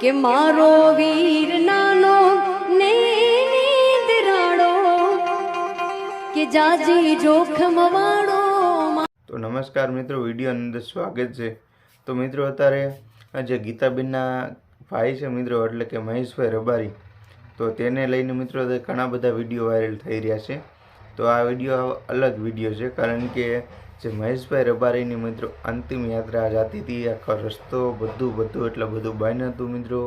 કે મારો વીર નાનો ને દરાડો કે જાજી જોખમ વાળો તો નમસ્કાર મિત્રો, વીડિયો અંદર સ્વાગત છે. તો મિત્રો, અત્યારે જે ગીતાબેનના ભાઈ છે મિત્રો, એટલે કે મહેશભાઈ રબારી. તો તેને લઈને મિત્રો ઘણા બધા વીડિયો વાયરલ થઈ રહ્યા છે. તો આ વીડિયો અલગ વીડિયો છે, કારણ કે જે મહેશભાઈ રબારીની મિત્રો અંતિમ યાત્રા જતી હતી, આખો રસ્તો બધું બધું, એટલે બધું બંધ હતું મિત્રો.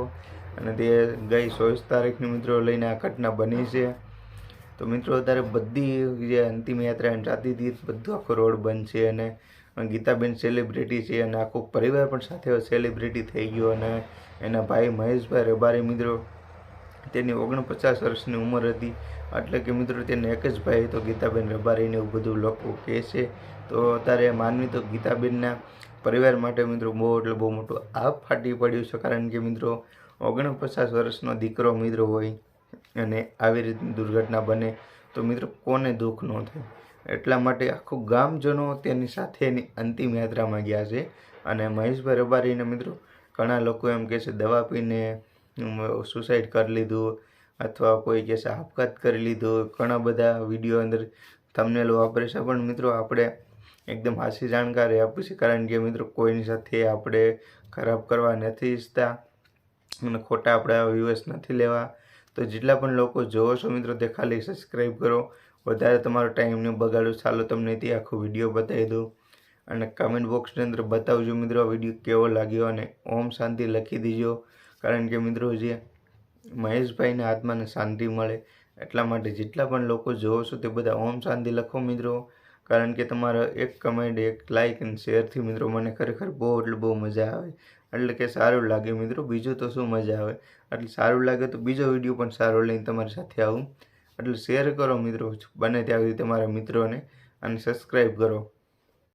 અને તે ગઈ ચોવીસ તારીખની મિત્રો લઈને આ ઘટના બની છે. તો મિત્રો અત્યારે બધી જે અંતિમ યાત્રા જતી હતી, બધું આખો રોડ બંધ છે અને ગીતાબેન સેલિબ્રિટી છે અને આખો પરિવાર પણ સાથે સેલિબ્રિટી થઈ ગયો અને એના ભાઈ મહેશભાઈ રબારી મિત્રો તેની ઓગણપચાસ વર્ષની ઉંમર હતી. એટલે કે મિત્રો, તેને એક જ ભાઈ તો ગીતાબેન રબારીને એવું બધું લોકો કહે છે. તો અત્યારે માનવી તો ગીતાબેનના પરિવાર માટે મિત્રો બહુ એટલે બહુ મોટું આ ફાટી પડ્યું છે. કારણ કે મિત્રો, ઓગણપચાસ વર્ષનો દીકરો મિત્રો હોય અને આવી રીતની દુર્ઘટના બને તો મિત્રો કોને દુઃખ ન થાય. એટલા માટે આખું ગામજનો તેની સાથે એની અંતિમ યાત્રામાં ગયા છે. અને મહેશભાઈ રબારીને મિત્રો ઘણા લોકો એમ કહે છે, દવા પીને સુસાઈડ કરી લીધું, અથવા કોઈ કહેશે આપઘાત કરી લીધો, ઘણા બધા વીડિયો અંદર તમને વાપરે છે. પણ મિત્રો, આપણે એકદમ હાસી જાણકારી આપી કારણ કે મિત્રો, કોઈની સાથે આપણે ખરાબ કરવા નથી ઈચ્છતા અને ખોટા આપણા વ્યૂઅર્સ નથી લેવા. તો જેટલા પણ લોકો જોવો છો મિત્રો, તે ખાલી સબસ્ક્રાઈબ કરો. વધારે તમારો ટાઈમ ન બગાડો. ચાલો, તમને તે આખો વીડિયો બતાવી દઉં. અને કમેન્ટ બોક્સની અંદર બતાવજો મિત્રો, આ વીડિયો કેવો લાગ્યો? અને ઓમ શાંતિ લખી દીજો. કારણ કે મિત્રો જે મહેશભાઈના આત્માને શાંતિ મળે એટલા માટે જેટલા પણ લોકો જોવો છો તે બધા ઓમ શાંતિ લખો મિત્રો. કારણ કે તમારો એક કમેન્ટ એક લાઇક અને શેરથી મિત્રો મને ખરેખર બહુ એટલે બહુ મજા આવે. એટલે કે સારું લાગે મિત્રો. બીજું તો શું મજા આવે? એટલે સારું લાગે તો બીજો વીડિયો પણ સારો લઈને તમારી સાથે આવું. એટલે શેર કરો મિત્રો. બને ત્યાં સુધી તમારા મિત્રોને અને સબસ્ક્રાઈબ કરો.